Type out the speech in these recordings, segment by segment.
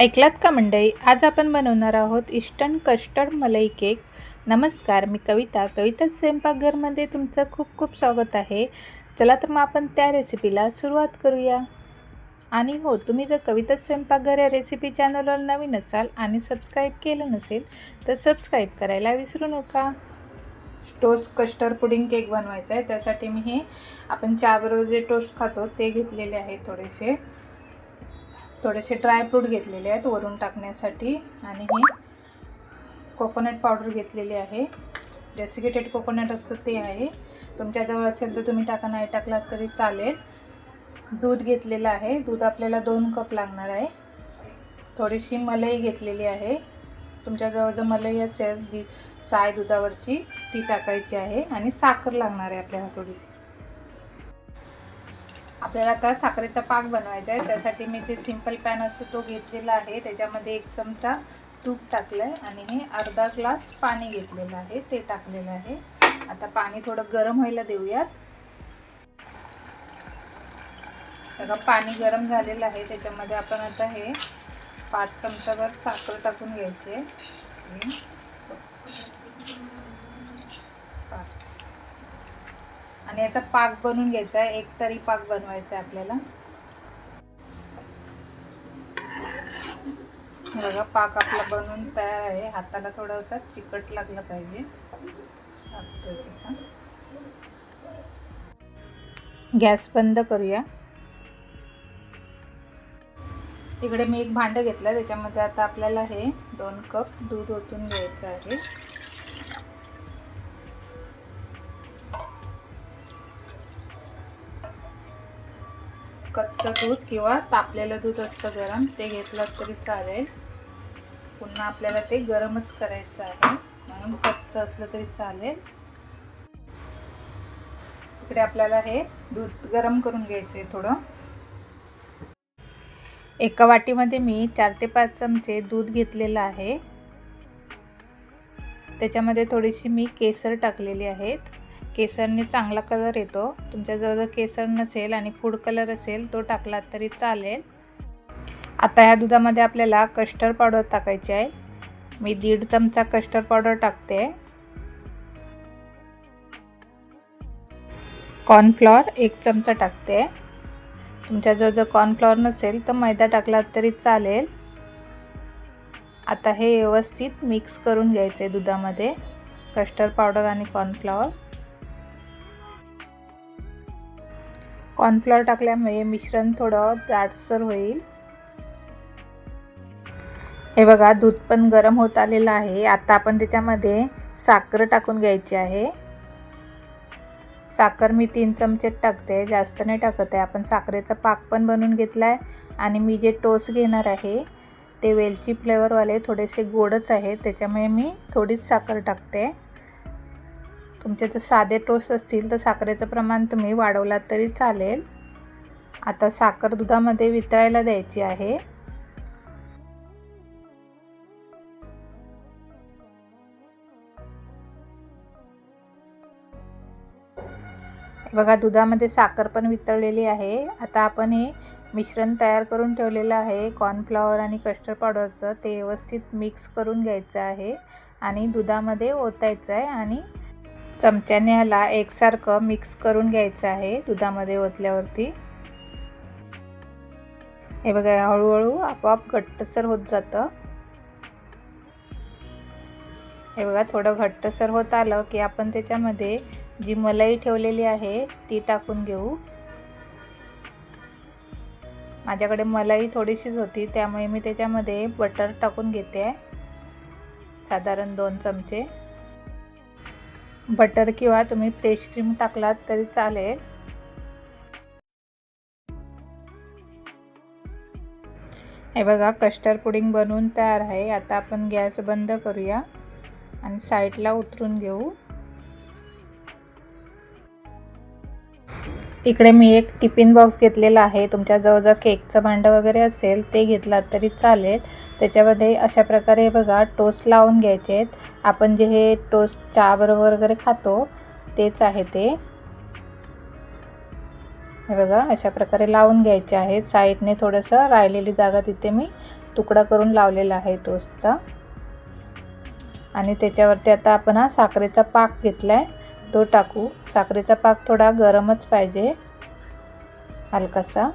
ऐकलात का मंडई आज आपण बनवणार आहोत इस्टर्न कस्टर्ड मलाई केक. नमस्कार मी कविता. कविता स्वयंपाकघरमध्ये तुमचं खूप खूप स्वागत आहे. चला तर मग आपण त्या रेसिपीला सुरुवात करूया. आणि हो तुम्ही जर कविता स्वयंपाकघर या रेसिपी चॅनलवर नवीन असाल आणि सबस्क्राईब केलं नसेल तर सबस्क्राईब करायला विसरू नका. टोस्ट कस्टर्ड पुडिंग केक बनवायचा आहे. त्यासाठी मी हे आपण चहाबरोबर जे टोस्ट खातो. ते घेतलेले आहे थोडेसे. थोडेसे ड्रायफ्रूट घेतलेले आहेत वरून टाकण्यासाठी. आणि हे कोकोनट पावडर घेतलेली आहे. डेसिकेटेड कोकोनट असतं ते आहे. तुमच्याजवळ असेल तर तुम्ही टाका नाही टाकलात तरी चालेल. दूध घेतलेलं आहे. दूध आपल्याला दोन कप लागणार आहे. थोडीशी मलाई घेतलेली आहे. तुमच्याजवळ जर मलाई असेल जी साय दुधावरची ती टाकायची आहे. आणि साखर लागणार आहे आपल्याला थोडीशी. आपल्याला आता साखरेचा पाक बनवायचा आहे. त्यासाठी मी जे सिंपल पॅन असतो तो घेतलेला आहे. त्याच्यामध्ये एक चमचा तूप टाकलं आहे आणि हे अर्धा ग्लास पाणी घेतलेलं आहे. ते टाकलेलं आहे. आता पाणी थोडं गरम व्हायला देऊयात. सगळं पाणी गरम झालेलं आहे. त्याच्यामध्ये आपण आता हे पाच चमचाभर साखर टाकून घ्यायचे आहे. आणि याचा पाक बनवून घ्यायचा आहे. एक तरी पाक बनवायचा आहे आपल्याला. बघा पाक आपला बनवून तयार आहे. हाताला थोडासा चिकट लागला पाहिजे. गॅस बंद करूया. इकडे मी एक भांडं घेतलं. त्याच्यामध्ये आता आपल्याला हे दोन कप दूध ओतून घ्यायचं आहे. गाईचं दूध किंवा तापलेलं दूध असतं गरम ते घेतलं तरी चालेल. पुन्हा आपल्याला ते गरमच करायचं आहे. म्हणून कच्चं असलं तरी चालेल. इकडे आपल्याला हे दूध गरम करून घ्यायचं आहे थोडं. एका वाटीमध्ये मी चार ते पाच चमचे दूध घेतलेलं आहे. त्याच्यामध्ये थोडीशी मी केसर टाकलेली आहेत. केसरने चांगला कलर येतो. तुमच्याजवळ जर केसर नसेल आणि फूड कलर असेल तो टाकला तरी चालेल. आता ह्या दुधामध्ये आपल्याला कस्टर्ड पावडर टाकायची आहे. मी दीड चमचा कस्टर्ड पावडर टाकते. कॉर्नफ्लॉर एक चमचा टाकते. तुमच्याजवळ जर कॉर्नफ्लॉर नसेल तर मैदा टाकला तरी चालेल. आता हे व्यवस्थित मिक्स करून घ्यायचं आहे दुधामध्ये. कस्टर्ड पावडर आणि कॉर्नफ्लॉवर कॉर्नफ्लॉवर टाकल्यामुळे मिश्रण थोडं जाडसर होईल. हे बघा दूध पण गरम होत आलेलं आहे. आता आपण त्याच्यामध्ये साखर टाकून घ्यायची आहे. साखर मी तीन चमचे टाकते. जास्त नाही टाकत आहे. आपण साखरेचा पाक पण बनवून घेतला आहे आणि मी जे टोस घेणार आहे ते वेलची फ्लेवरवाले थोडेसे गोडच आहे त्याच्यामुळे मी थोडीच साखर टाकते. तुमचे जर साधे टोस्ट असतील तर साखरेचं प्रमाण तुम्ही वाढवलात तरी चालेल. आता साखर दुधामध्ये वितळायला द्यायची आहे. बघा दुधामध्ये साखर पण वितळलेली आहे. आता आपण हे मिश्रण तयार करून ठेवलेलं आहे. कॉर्नफ्लॉवर आणि कस्टर्ड पावडरचं ते व्यवस्थित मिक्स करून घ्यायचं आहे आणि दुधामध्ये ओतायचं आहे आणि चमच्याने ह्याला एकसारखं मिक्स करून घ्यायचं आहे दुधामध्ये ओतल्यावरती. हे बघा हळूहळू आपोआप घट्टसर होत जातं. हे बघा थोडं घट्टसर होत आलं की आपण त्याच्यामध्ये जी मलाई ठेवलेली आहे ती टाकून घेऊ. माझ्याकडे मलाई थोडीशीच होती त्यामुळे मी त्याच्यामध्ये बटर टाकून घेते. आहे साधारण दोन चमचे. बटर किंवा तुम्ही फ्रेश क्रीम टाकलात तरी चालेल. हे बघा कस्टर्ड पुडिंग बनवून तयार आहे. आता आपण गॅस बंद करूया आणि साईडला उतरून घेऊ. इकडे मी एक टिफिन बॉक्स घेतलेला आहे. तुमच्याजवळ जर केकचं भांडं वगैरे असेल ते घेतलात तरी चालेल. त्याच्यामध्ये अशा प्रकारे बघा टोस्ट लावून घ्यायचे आहेत. आपण जे हे टोस्ट चहाबरोबर वगैरे खातो तेच आहे ते. हे बघा अशा प्रकारे लावून घ्यायचे आहे साईडने थोडंसं राहिलेली जागा तिथे मी तुकडा करून लावलेला आहे टोस्टचा. आणि त्याच्यावरती आता आपण हा साखरेचा पाक घेतला आहे तो टाकू. साखरेचा पाक थोडा गरमच पाहिजे. हलकासा.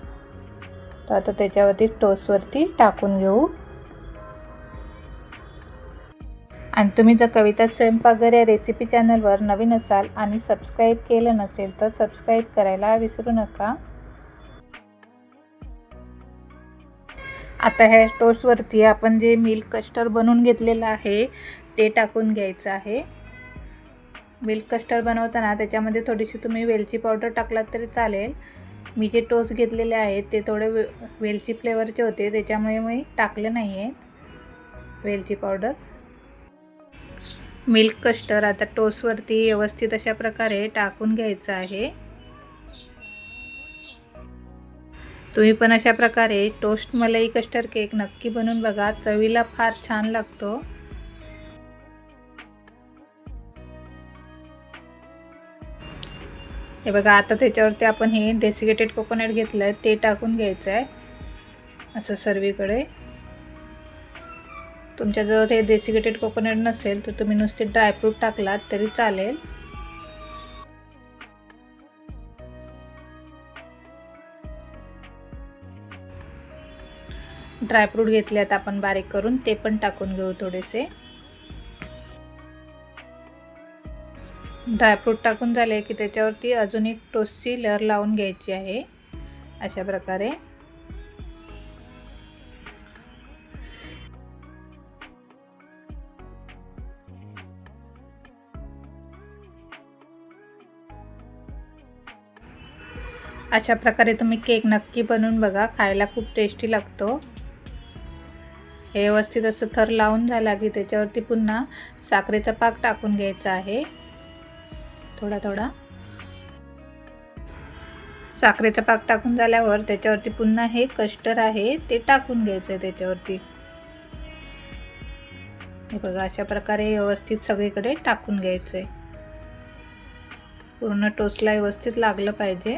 तर आता त्याच्यावरती टोसवरती टाकून घेऊ. आणि तुम्ही जर कविता स्वयंपाकघर या रेसिपी चॅनलवर नवीन असाल आणि सबस्क्राईब केलं नसेल तर सबस्क्राईब करायला विसरू नका. आता ह्या टोस्टवरती आपण जे मिल्क कस्टर्ड बनवून घेतलेलं आहे ते टाकून घ्यायचं आहे. मिल्क कस्टर्ड बनवताना त्याच्यामध्ये थोडीशी तुम्ही वेलची पावडर टाकलात तरी चालेल. मी जे टोस्ट घेतलेले आहेत ते थोडे वे वेलची फ्लेवरचे होते त्याच्यामुळे मी टाकले नाही आहेत वेलची पावडर. मिल्क कस्टर आता टोस्टवरती व्यवस्थित अशा प्रकारे टाकून घ्यायचं आहे. तुम्ही पण अशा प्रकारे टोस्ट मलाई कस्टर केक नक्की बनवून बघा चवीला फार छान लागतो. हे बघा आता त्याच्यावरती आपण हे डेसिकेटेड कोकोनट घेतलं आहे ते टाकून घ्यायचं आहे असं सर्वीकडे. तुमच्याजवळ हे डेसिकेटेड कोकोनट नसेल तर तुम्ही नुसते ड्रायफ्रूट टाकलात तरी चालेल. ड्रायफ्रूट घेतले आहेत आपण बारीक करून ते पण टाकून घेऊ थोडेसे. ड्रायफ्रूट टाकून झाले की त्याच्यावरती अजून एक टोस्टची लहर लावून घ्यायची आहे. अशा प्रकारे. अशा प्रकारे तुम्ही केक नक्की बनवून बघा खायला खूप टेस्टी लागतो. हे व्यवस्थित असं थर लावून झाला की त्याच्यावरती पुन्हा साखरेचा पाक टाकून घ्यायचा आहे. थोडा थोडा. साखरेचा पाक टाकून झाल्यावर त्याच्यावरती पुन्हा हे कस्टर आहे ते टाकून घ्यायचं आहे त्याच्यावरती. हे बघा अशा प्रकारे व्यवस्थित सगळीकडे टाकून घ्यायचं आहे पूर्ण टोचला व्यवस्थित लागलं पाहिजे.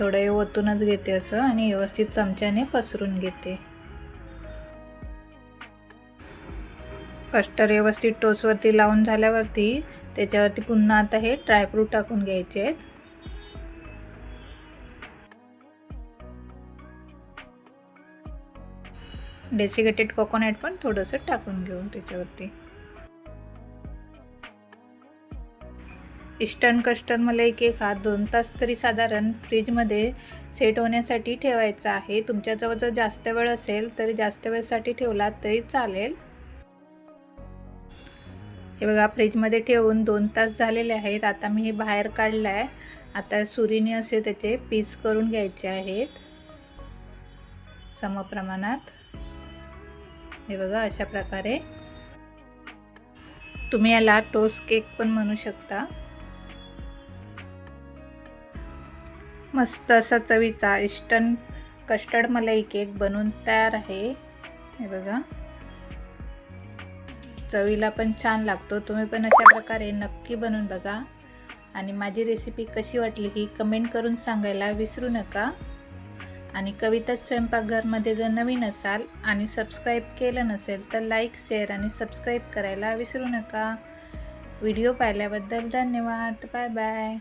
थोडं ओतूनच घेते असं आणि व्यवस्थित चमच्याने पसरून घेते. कस्टर व्यवस्थित टोसवरती लावून झाल्यावरती त्याच्यावरती पुन्हा आता हे ड्रायफ्रूट टाकून घ्यायचे आहेत. डेसिकेटेड कोकोनट पण थोडंसं टाकून घेऊ त्याच्यावरती. इस्टर्न कस्टर्ड एक एक हा दोन तास तरी साधारण फ्रीजमध्ये सेट होण्यासाठी ठेवायचा आहे. तुमच्याजवळ जर जास्त वेळ असेल तरी जास्त वेळसाठी ठेवला तरी चालेल. हे बघा फ्रीजमध्ये ठेवून दोन तास झालेले आहेत. आता मी हे बाहेर काढलं आहे आता सुरीने असे त्याचे पीस करून घ्यायचे आहेत. समप्रमाणात हे बघा अशा प्रकारे. तुम्ही याला टोस्ट केक पण म्हणू शकता. मस्त असा चवीचा इस्टन कस्टर्ड मलाई केक बनवून तयार आहे. हे बघा. चवीला पण छान लागतो. तुम्ही पण अशा प्रकारे नक्की बनवून बघा. आणि माझी रेसिपी कशी वाटली ही कमेंट करून सांगायला विसरू नका. आणि कविता स्वयंपाकघरमध्ये जर नवीन असाल आणि सबस्क्राईब केलं नसेल तर लाईक शेअर आणि सबस्क्राईब करायला विसरू नका. व्हिडिओ पाहिल्याबद्दल धन्यवाद. Bye bye